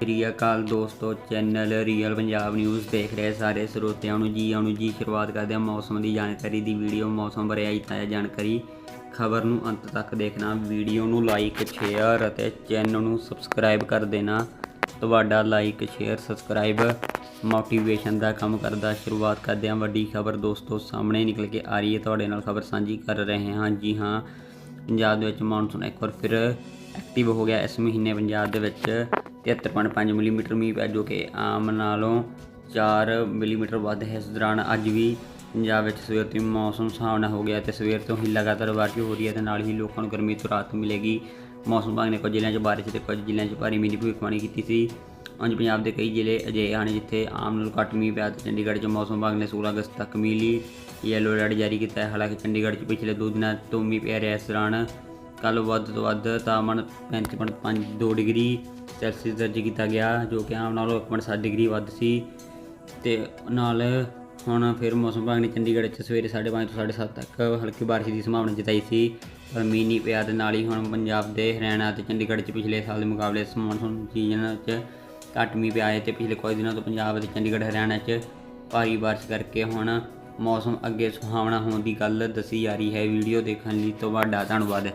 ਸ੍ਰੀ ਅਕਾਲ ਦੋਸਤੋ, channel real Punjab news ਦੇਖ ਰਹੇ ਸਾਰੇ ਸਰੋਤਿਆਂ ਨੂੰ ਜੀ, ਆਉਣ ਜੀ। ਸ਼ੁਰੂਆਤ ਕਰਦੇ ਹਾਂ ਮੌਸਮ ਦੀ ਜਾਣਕਾਰੀ ਦੀ ਵੀਡੀਓ। ਮੌਸਮ ਬਾਰੇ ਆਈ ਤਾਜ਼ਾ ਜਾਣਕਾਰੀ। ਖਬਰ ਨੂੰ ਅੰਤ ਤੱਕ ਦੇਖਣਾ। ਵੀਡੀਓ ਨੂੰ ਲਾਈਕ ਸ਼ੇਅਰ ਅਤੇ ਚੈਨਲ ਨੂੰ ਸਬਸਕ੍ਰਾਈਬ ਕਰ ਦੇਣਾ। ਤੁਹਾਡਾ ਲਾਈਕ ਸ਼ੇਅਰ ਸਬਸਕ੍ਰਾਈਬ ਮੋਟੀਵੇਸ਼ਨ ਦਾ ਕੰਮ ਕਰਦਾ। ਸ਼ੁਰੂਆਤ ਕਰਦੇ ਹਾਂ ਵੱਡੀ ਖਬਰ ਦੋਸਤੋ। ਸਾਹਮਣੇ ਨਿਕਲ ਕੇ ਆ ਰਹੀ ਹੈ। ਤੁਹਾਡੇ ਨਾਲ ਖਬਰ ਸਾਂਝੀ ਕਰ ਰਹੇ ਹਾਂ। ਜੀ ਹਾਂ, ਪੰਜਾਬ ਦੇ ਵਿੱਚ ਮੌਨਸੂਨ ਇੱਕ ਵਾਰ ਫਿਰ ਐਕਟਿਵ ਹੋ ਗਿਆ। ਇਸ ਮਹੀਨੇ ਪੰਜਾਬ ਦੇ ਵਿੱਚ 73.5 ਮਿਲੀਮੀਟਰ ਮੀਂਹ ਪਿਆ ਜੋ ਕਿ ਆਮ ਨਾਲੋਂ 4 ਮਿਲੀਮੀਟਰ ਵੱਧ ਹੈ। ਇਸ ਦੌਰਾਨ ਅੱਜ ਵੀ ਪੰਜਾਬ ਵਿੱਚ ਸਵੇਰ ਤੋਂ ਹੀ ਮੌਸਮ ਸੁਹਾਵਣਾ ਹੋ ਗਿਆ ਤੇ ਸਵੇਰ ਤੋਂ ਹੀ ਲਗਾਤਾਰ ਬਾਰਿਸ਼ ਹੋ ਰਹੀ ਹੈ ਤੇ ਨਾਲ ਹੀ ਲੋਕਾਂ ਨੂੰ ਗਰਮੀ ਤੋਂ ਰਾਹਤ ਮਿਲੇਗੀ। ਮੌਸਮ ਵਿਭਾਗ ਨੇ ਕੁਝ ਜ਼ਿਲ੍ਹਿਆਂ 'ਚ ਬਾਰਿਸ਼ ਤੇ ਕੁਝ ਜ਼ਿਲ੍ਹਿਆਂ 'ਚ ਭਾਰੀ ਮੀਂਹ ਦੀ ਭਵਿੱਖਬਾਣੀ ਕੀਤੀ ਸੀ। ਅੰਜ ਪੰਜਾਬ ਦੇ ਕਈ ਜ਼ਿਲ੍ਹੇ ਅਜਿਹੇ ਹਨ ਜਿੱਥੇ ਆਮ ਨਾਲੋਂ ਘੱਟ ਮੀਂਹ ਪਿਆ ਤੇ ਚੰਡੀਗੜ੍ਹ 'ਚ ਮੌਸਮ ਵਿਭਾਗ ਨੇ 16 ਅਗਸਤ ਤੱਕ ਮੀਂਹ ਲਈ। ਯੈਲੋ ਅਲਰਟ ਜਾਰੀ ਕੀਤਾ ਹੈ। ਹਾਲਾਂਕਿ ਚੰਡੀਗੜ੍ਹ 'ਚ ਪਿਛਲੇ ਦੋ ਦਿਨਾਂ ਤੋਂ ਮੀਂਹ ਪੈ ਰਿਹਾ ਇਸ ਦੌਰਾਨ ਕੱਲ ਵੱਧ ਤੋਂ ਵੱਧ ਤਾਪਮਾਨ 35.52 ਡਿਗਰੀ ਸੈਲਸੀਅਸ ਦਰਜ ਕੀਤਾ ਗਿਆ, ਜੋ ਕਿ ਆਮ ਨਾਲੋਂ 1.7 ਡਿਗਰੀ ਵੱਧ ਸੀ। ਤੇ ਨਾਲ ਹੁਣ ਫਿਰ ਮੌਸਮ ਵਿਭਾਗ ਨੇ ਚੰਡੀਗੜ੍ਹ 'ਚ ਸਵੇਰੇ 5:30 ਤੋਂ 7:30 ਤੱਕ ਹਲਕੀ ਬਾਰਿਸ਼ ਦੀ ਸੰਭਾਵਨਾ ਜਤਾਈ ਸੀ। ਪਰ ਮੀਂਹ ਨਹੀਂ ਪਿਆ ਤੇ ਨਾਲ ਹੀ ਹੁਣ ਪੰਜਾਬ ਦੇ ਹਰਿਆਣਾ ਤੇ ਚੰਡੀਗੜ੍ਹ 'ਚ ਪਿਛਲੇ ਸਾਲ ਦੇ ਮੁਕਾਬਲੇ ਇਸ ਮੌਨਸੂਨ ਸੀਜ਼ਨ 'ਚ ਘੱਟ ਮੀਂਹ ਪਿਆ ਹੈ ਤੇ ਪਿਛਲੇ ਕੁਝ ਦਿਨਾਂ ਤੋਂ ਪੰਜਾਬ ਅਤੇ ਚੰਡੀਗੜ੍ਹ ਹਰਿਆਣਾ 'ਚ ਭਾਰੀ ਬਾਰਿਸ਼ ਕਰਕੇ ਹੁਣ ਮੌਸਮ ਅੱਗੇ ਸੁਹਾਵਣਾ ਹੋਣ ਦੀ ਗੱਲ ਦੱਸੀ ਜਾ ਰਹੀ ਹੈ। ਵੀਡੀਓ ਦੇਖਣ ਲਈ ਤੁਹਾਡਾ ਧੰਨਵਾਦ।